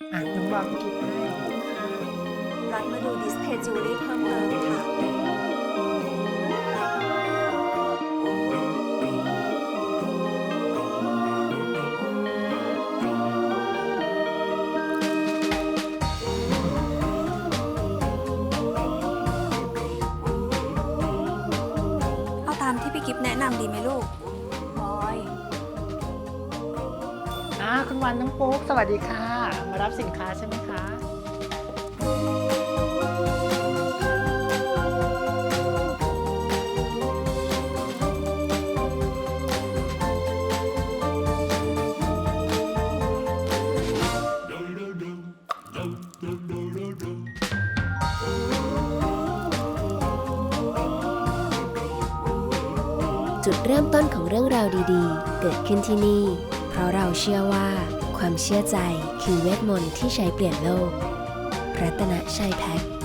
อะน้องบอกกินให้รัดมาดูดิสเพย์จิวเลรี่เพิ่มเติมค่ะ เอาตามที่พี่กิฟแนะนำดีไหมลูก คุณวันน้องปุ๊กสวัสดีค่ะ มารับสินค้าใช่ไหมคะจุดเริ่มต้นของเรื่องราวดีๆ เกิดขึ้นที่นี่ เชื่อว่า ความเชื่อใจคือเวทมนต์ที่ใช้เปลี่ยนโลก รัตนชัยแพ็ค